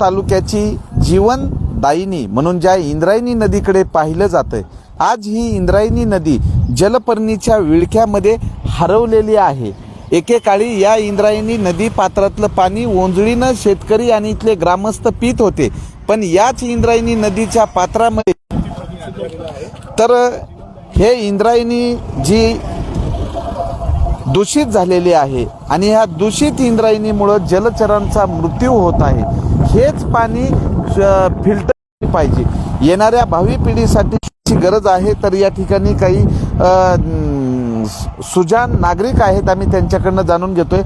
तालुक्याची जीवनदायिनी म्हणून ज्या इंद्रायणी नदीकडे पाहिलं जातं आज ही इंद्रायणी नदी जलपर्णीच्या विळख्यामध्ये हरवलेली आहे. एकेकाळी या इंद्रायणी नदी पात्रातलं पाणी ओंजळीनं शेतकरी आणि इथले ग्रामस्थ पीत होते. पण याच इंद्रायणी नदीच्या पात्रामध्ये तर हे इंद्रायणी जी दूषित झालेली आहे आणि ह्या दूषित इंद्रायणीमुळं जलचरांचा मृत्यू होत आहे. हेच पाणी फिल्टर पाहिजे. येणाऱ्या भावी पिढीसाठी गरज आहे तर या ठिकाणी काही सुजान नागरिक आहेत आम्ही त्यांच्याकडनं जाणून घेतोय.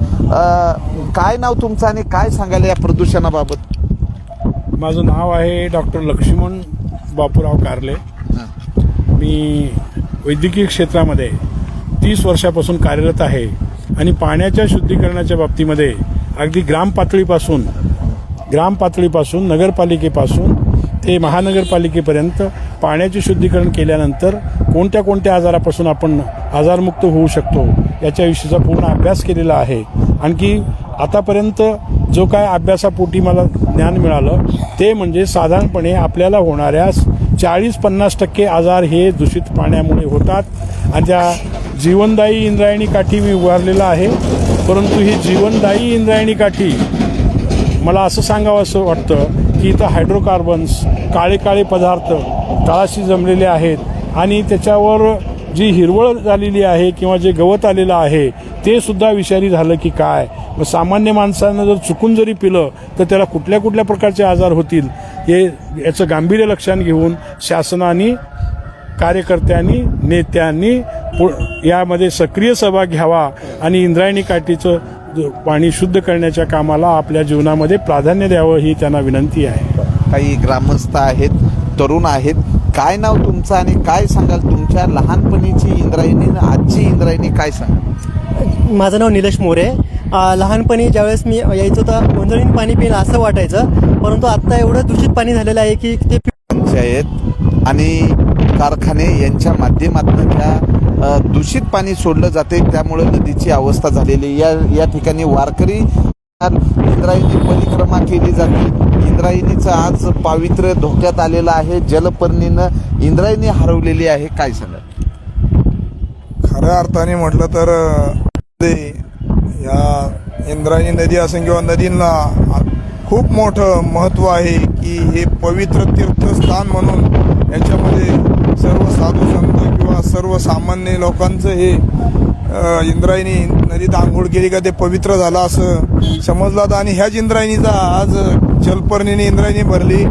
काय नाव तुमचं आणि काय सांगायला या प्रदूषणाबाबत? माझं नाव आहे डॉक्टर लक्ष्मण बापूराव कारले. मी वैद्यकीय क्षेत्रामध्ये तीस वर्षापासून कार्यरत आहे आणि पाण्याच्या शुद्धीकरणाच्या बाबतीमध्ये अगदी ग्राम पातळीपासून ग्रामपातळीपासून नगरपालिकेपासून ते महानगरपालिकेपर्यंत पाण्याचे शुद्धीकरण केल्यानंतर कोणत्या कोणत्या आजारापासून आपण आजारमुक्त होऊ शकतो याच्याविषयीचा पूर्ण अभ्यास केलेला आहे. आणखी आतापर्यंत जो काय अभ्यासापोटी मला ज्ञान मिळालं ते म्हणजे साधारणपणे आपल्याला होणाऱ्या चाळीस पन्नास टक्के आजार हे दूषित पाण्यामुळे होतात. आणि त्या जीवनदायी इंद्रायणी काठी मी उभारलेला आहे परंतु ही जीवनदायी इंद्रायणी काठी मला असं सांगावं असं वाटतं की इथं हायड्रोकार्बन्स काळे काळे पदार्थ तळाशी जमलेले आहेत आणि त्याच्यावर जी हिरवळ झालेली आहे किंवा जे गवत आलेलं आहे ते सुद्धा विषारी झालं की काय? मग सामान्य माणसानं जर चुकून जरी पिलं तर त्याला कुठल्या कुठल्या प्रकारचे आजार होतील? हे याचं गांभीर्य लक्षात घेऊन शासनाने कार्यकर्त्यांनी नेत्यांनी पु- यामध्ये सक्रिय सहभाग घ्यावा आणि इंद्रायणी काठीचं पाणी शुद्ध करण्याच्या कामाला आपल्या जीवनामध्ये प्राधान्य द्यावं ही त्यांना विनंती आहे. काही ग्रामस्थ आहेत तरुण आहेत. काय नाव तुमचं आणि काय सांगाल? तुमच्या लहानपणीची इंद्रायणी आजची इंद्रायणी काय सांगाल? माझं नाव निलेश मोरे लहानपणी ज्यावेळेस मी यायचो तर ओंजळीन पाणी पिणं असं वाटायचं. परंतु आत्ता एवढं दूषित पाणी झालेलं आहे की ते पंचायत आणि कारखाने यांच्या माध्यमातून त्या दूषित पाणी सोडलं जाते त्यामुळे नदीची अवस्था झालेली या या ठिकाणी वारकरी इंद्रायणी परिक्रमा केली जाते. इंद्रायणीचं आज पावित्र्य धोक्यात आलेलं आहे. जलपर्णीनं इंद्रायणी हरवलेली आहे. काय सांगा खऱ्या अर्थाने म्हटलं तर ते या इंद्रायणी नदी असेल किंवा नदींना खूप मोठं महत्त्व आहे की हे पवित्र तीर्थस्थान म्हणून याच्यामध्ये सर्व साधू संत किंवा सर्वसामान्य लोकांचं हे इंद्रायणी नदीत आंघोळ केली का ते पवित्र झालं असं समजलं जातं आणि ह्याच इंद्रायणीचा आज जलपर्णीने इंद्रायणी भरली.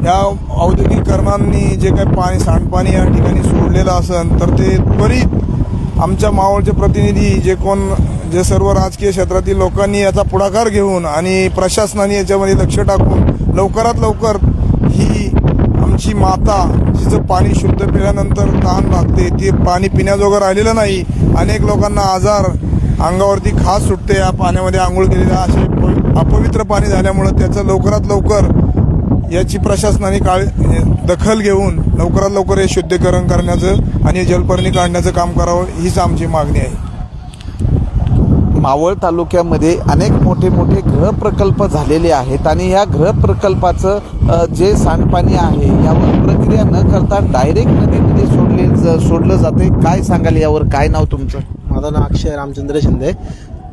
ह्या औद्योगिकरणांनी जे काही पाणी सांडपाणी या ठिकाणी सोडलेलं असेल तर ते त्वरित आमच्या मावळचे प्रतिनिधी जे कोण जे सर्व राजकीय क्षेत्रातील लोकांनी याचा पुढाकार घेऊन आणि प्रशासनाने याच्यामध्ये लक्ष टाकून लवकरात लवकर ही आमची माता जिचं पाणी शुद्ध पिल्यानंतर तहान लागते ते पाणी पिण्याजोगं राहिलेलं नाही. अनेक लोकांना आजार अंगावरती खास सुटते. या पाण्यामध्ये आंघोळ केलेल्या असे अपवित्र पाणी झाल्यामुळं त्याचं लवकरात लवकर याची प्रशासनाने काळ दखल घेऊन लवकरात लवकर हे शुद्धीकरण करण्याचं आणि जलपर्णी काढण्याचं काम करावं हीच आमची मागणी आहे. मावळ तालुक्यामध्ये अनेक मोठे मोठे गृहप्रकल्प झालेले आहेत आणि या गृहप्रकल्पाचं जे सांडपाणी आहे यावर प्रक्रिया न करता डायरेक्ट नदीमध्ये सोडले ज- सोडलं जाते काय सांगाल यावर? काय नाव तुमचं? माझं नाव अक्षय रामचंद्र शिंदे.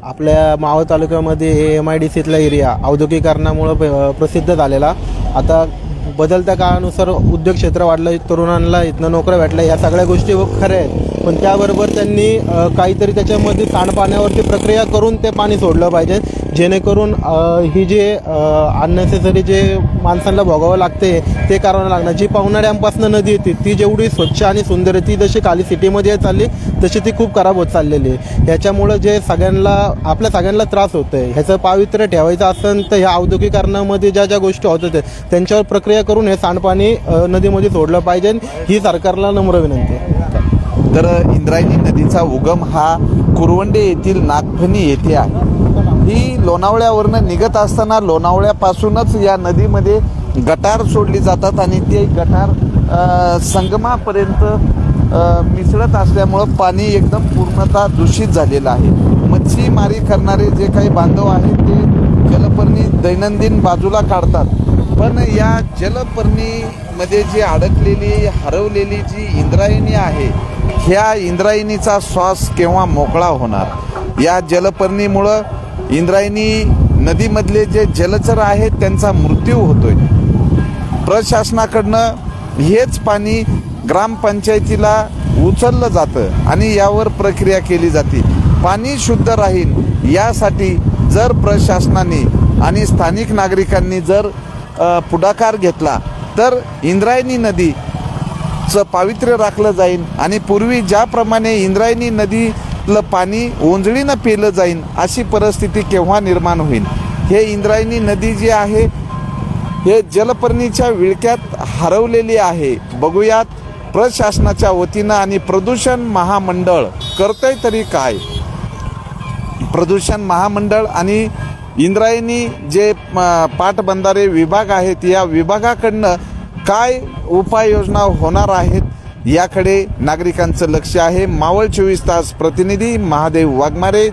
आपल्या मावळ तालुक्यामध्ये हे एम आय डी सीतला एरिया औद्योगिकरणामुळं प्रसिद्ध झालेला. आता बदलत्या काळानुसार उद्योग क्षेत्र वाढलं तरुणांना इथनं नोकऱ्या भेटल्या या सगळ्या गोष्टी खऱ्या आहेत. पण त्याबरोबर त्यांनी काहीतरी त्याच्यामध्ये सांडपाण्यावरती प्रक्रिया करून ते पाणी सोडलं पाहिजे. जेणेकरून ही जे अननेसेसरी जे माणसांना भोगावं लागते ते करावं लागणार. जी पावणाऱ्यांपासून नदी येते ती जेवढी स्वच्छ आणि सुंदर आहे ती जशी खाली सिटीमध्ये चालली तशी ती खूप खराब होत चाललेली आहे. ह्याच्यामुळं जे सगळ्यांना आपल्या सगळ्यांना त्रास होत आहे ह्याचं पावित्र्य ठेवायचं असेल तर ह्या औद्योगिकरणामध्ये ज्या ज्या गोष्टी होत होत्या त्यांच्यावर प्रक्रिया करून हे सांडपाणी नदीमध्ये सोडलं पाहिजे. ही सरकारला नम्र विनंती आहे. तर इंद्रायणी नदीचा उगम हा कुरवंडे येथील नागफणी येथे आहे. ही लोणावळ्यावरनं निघत असताना लोणावळ्यापासूनच या नदीमध्ये गटार सोडली जातात आणि ते गटार संगमापर्यंत मिसळत असल्यामुळं पाणी एकदम पूर्णतः दूषित झालेलं आहे. मच्छीमारी करणारे जे काही बांधव आहेत ते जलपर्णी दैनंदिन बाजूला काढतात. पण या जलपर्णीमध्ये जी अडकलेली हरवलेली जी इंद्रायणी आहे ह्या इंद्रायणीचा श्वास केव्हा मोकळा होणार? या जलपर्णीमुळं इंद्रायणी नदीमधले जे जलचर आहेत त्यांचा मृत्यू होतोय. प्रशासनाकडनं हेच पाणी ग्रामपंचायतीला उचललं जातं आणि यावर प्रक्रिया केली जाते. पाणी शुद्ध राहील यासाठी जर प्रशासनाने आणि स्थानिक नागरिकांनी जर पुढाकार घेतला तर इंद्रायणी नदीचं पावित्र्य राखलं जाईल आणि पूर्वी ज्याप्रमाणे इंद्रायणी नदी आपलं पाणी ओंजळीनं पिलं जाईल अशी परिस्थिती केव्हा निर्माण होईल? हे इंद्रायणी नदी जी आहे हे जलपर्णीच्या विळक्यात हरवलेली आहे. बघूयात प्रशासनाच्या वतीनं आणि प्रदूषण महामंडळ करतंय तरी काय? प्रदूषण महामंडळ आणि इंद्रायणी जे पाटबंधारे विभाग आहेत या विभागाकडनं काय उपाययोजना होणार आहेत? याकडे नागरिकांचं लक्ष आहे. मावळ चोवीस तास प्रतिनिधी महादेव वाघमारे